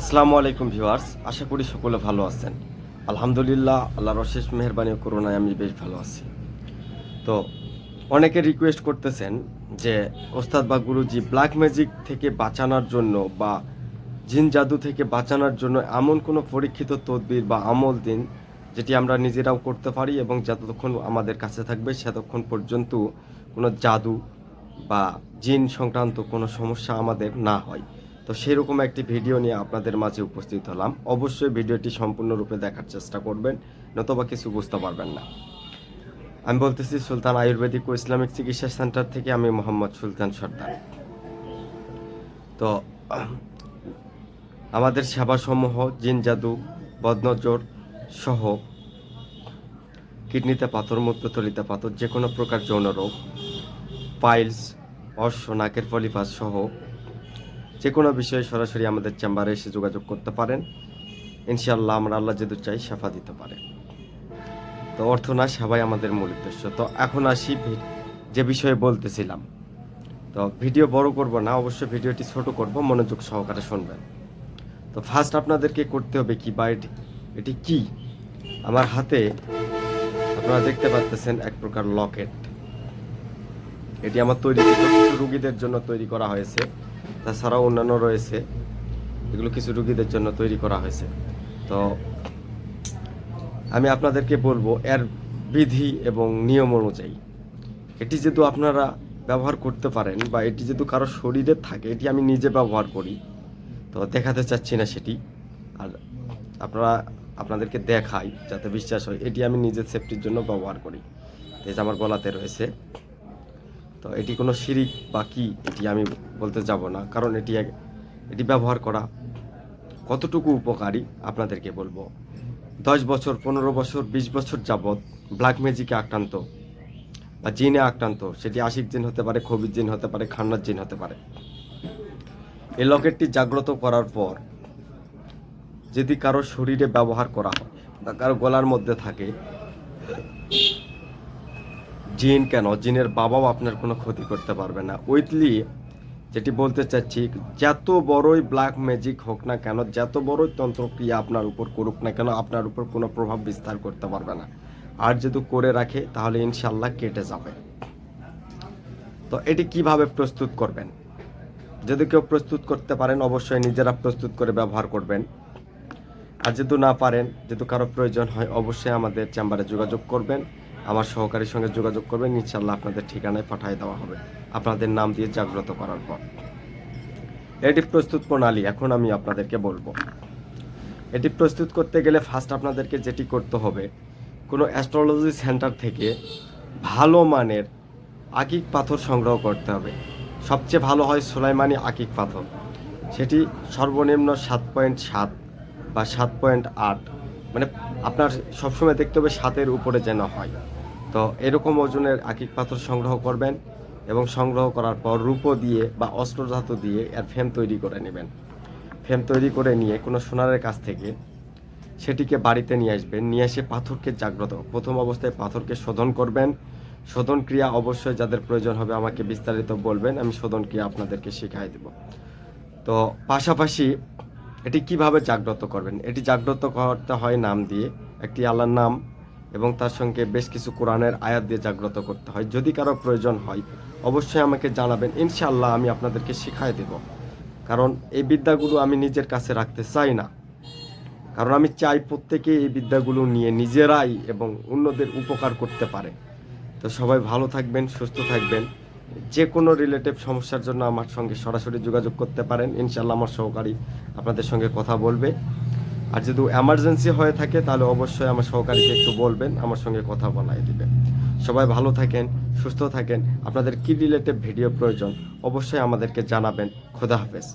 আসসালামু আলাইকুম ভিউয়ার্স, আশা করি সকলে ভালো আছেন। আলহামদুলিল্লাহ, আল্লাহর অশেষ মেহরবানি ও করোনায় আমি বেশ ভালো আছি। তো, অনেকে রিকোয়েস্ট করতেছেন যে, ওস্তাদ বা গুরুজি ব্ল্যাক ম্যাজিক থেকে বাঁচানোর জন্য বা জিন জাদু থেকে বাঁচানোর জন্য এমন কোনো পরীক্ষিত তদবির বা আমল দিন, যেটি আমরা নিজেরাও করতে পারি এবং যতক্ষণ আমাদের কাছে থাকবে, সেতক্ষণ পর্যন্ত কোনো জাদু বা জিন সংক্রান্ত কোনো সমস্যা আমাদের না হয়। তো সেরকম একটি ভিডিও নিয়ে আপনাদের মাঝে উপস্থিত হলাম। অবশ্যই ভিডিওটি সম্পূর্ণরূপে দেখার চেষ্টা করবেন, নতুবা কিছু বুঝতে পারবেন না। আমি বলতেছি, সুলতান আয়ুর্বেদিক ও ইসলামিক চিকিৎসা সেন্টার থেকে আমি মোহাম্মদ সুলতান সর্দার। তো, আমাদের সেবাসমূহ, জিন জাদু, বদনজর সহ কিডনিতে পাথর, মূত্রতলিতে পাথর যে কোনো প্রকার যৌন রোগ, পাইলস অশ্ব নাকের পলিপাস সহ যে কোনো বিষয়ে সরাসরি আমাদের চেম্বারে এসে যোগাযোগ করতে পারেন। ইনশাআল্লাহ আমরা আল্লাহ যেহেতু চাই সাফা দিতে পারে। তো অর্থ না সেবাই আমাদের মূল উদ্দেশ্য। তো এখন আসি যে বিষয়ে বলতেছিলাম। তো ভিডিও বড় করব না, অবশ্যই ভিডিওটি ছোট করব, মনোযোগ সহকারে শুনবেন। তো ফার্স্ট আপনাদেরকে করতে হবে কি বা এটি এটি কি? আমার হাতে আপনারা দেখতে পাচ্ছেন এক প্রকার লকেট। এটি আমার তৈরি রুগীদের জন্য তৈরি করা হয়েছে। তাছাড়াও অন্যান্য রয়েছে, এগুলো কিছু রুগীদের জন্য তৈরি করা হয়েছে। তো আমি আপনাদেরকে বলব, এর বিধি এবং নিয়ম অনুযায়ী, এটি যেহেতু আপনারা ব্যবহার করতে পারেন বা এটি যেহেতু কারও শরীরে থাকে, এটি আমি নিজে ব্যবহার করি, তো দেখাতে চাচ্ছি না সেটি। আর আপনারা, আপনাদেরকে দেখাই, যাতে বিশ্বাস হয়, এটি আমি নিজের সেফটির জন্য ব্যবহার করি। এই যে আমার গলাতে রয়েছে, তো এটি কোনো শিরিক বা কি, এটি আমি বলতে যাব না, কারণ এটি এটি ব্যবহার করা কতটুকু উপকারী আপনাদেরকে বলব। দশ বছর, পনেরো বছর, বিশ বছর যাবৎ ব্ল্যাক ম্যাজিকে আক্রান্ত বা জিনে আক্রান্ত, সেটি আশিক জিন হতে পারে খবির জিন হতে পারে, খান্নার জিন হতে পারে। এই লকেটটি জাগ্রত করার পর যদি কারও শরীরে ব্যবহার করা হয় বা কারও গলার মধ্যে থাকে জিন কেন? জিনের বাবাও আপনার কোনো ক্ষতি করতে পারবে না। উইথলি যেটি বলতে চাচ্ছি, যত বড়ই ব্ল্যাক ম্যাজিক হোক না কেন, যত বড়ই তন্ত্রক্রিয়া আপনার উপর করুক না কেন, আপনার উপর কোনো প্রভাব বিস্তার করতে পারবে না। আর যদি করে রাখে, তাহলে ইনশাল্লাহ কেটে যাবে। তো এটি কীভাবে প্রস্তুত করবেন? যদি কেউ প্রস্তুত করতে পারেন, অবশ্যই নিজেরা প্রস্তুত করে ব্যবহার করবেন। আর যেহেতু না পারেন যেহেতু কারও প্রয়োজন হয়, অবশ্যই আমাদের চেম্বারে যোগাযোগ করবেন। আমার সহকারীর সঙ্গে যোগাযোগ করবেন ইনশাল্লাহ আপনাদের ঠিকানায় পাঠিয়ে দেওয়া হবে। আপনাদের নাম দিয়ে জাগ্রত করার পর। এটি প্রস্তুত প্রণালী, এখন আমি আপনাদেরকে বলব। এটি প্রস্তুত করতে গেলে ফার্স্ট আপনাদেরকে যেটি করতে হবে, কোনো অ্যাস্ট্রোলজি সেন্টার থেকে ভালো মানের আকিক পাথর সংগ্রহ করতে হবে। সবচেয়ে ভালো হয় সোলাইমানি আকিক পাথর। সেটি সর্বনিম্ন সাত পয়েন্ট সাত বা সাত পয়েন্ট আট মানে আপনার সবসময় দেখতে হবে সাতের উপরে যেন হয়। তো এরকম ওজনের আকিক পাথর সংগ্রহ করবেন এবং সংগ্রহ করার পর রূপো দিয়ে বা অস্ত্রধাতু দিয়ে এর ফ্রেম তৈরি করে নেবেন। ফ্রেম তৈরি করে নিয়ে কোনো সোনারের কাছ থেকে সেটিকে বাড়িতে নিয়ে আসবেন। নিয়ে এসে পাথরকে জাগ্রত, প্রথম অবস্থায় পাথরকে শোধন করবেন। শোধন ক্রিয়া অবশ্যই যাদের প্রয়োজন হবে আমাকে বিস্তারিত বলবেন, আমি শোধন ক্রিয়া আপনাদেরকে শিখাই দেব। তো পাশাপাশি এটি কীভাবে জাগ্রত করবেন? এটি জাগ্রত করতে হয় নাম দিয়ে, একটি আল্লাহর নাম এবং তার সঙ্গে বেশ কিছু কোরআনের আয়াত দিয়ে জাগ্রত করতে হয়। যদি কারও প্রয়োজন হয়, অবশ্যই আমাকে জানাবেন। ইনশাআল্লাহ আমি আপনাদেরকে শিখাই দেব। কারণ এই বিদ্যাগুলো আমি নিজের কাছে রাখতে চাই না। কারণ আমি চাই প্রত্যেকে এই বিদ্যাগুলো নিয়ে নিজেরাই এবং অন্যদের উপকার করতে পারে। তো সবাই ভালো থাকবেন, সুস্থ থাকবেন। যে কোনো রিলেটিভ সমস্যার জন্য আমার সঙ্গে সরাসরি যোগাযোগ করতে পারেন। ইনশাল্লাহ আমার সহকারী আপনাদের সঙ্গে কথা বলবে। আর যদি এমার্জেন্সি হয়ে থাকে, তাহলে অবশ্যই আমার সহকারীকে একটু বলবেন, আমার সঙ্গে কথা বলাই দিবেন। সবাই ভালো থাকেন, সুস্থ থাকেন। আপনাদের কি রিলেটিভ ভিডিও প্রয়োজন, অবশ্যই আমাদেরকে জানাবেন। খোদা হাফেজ।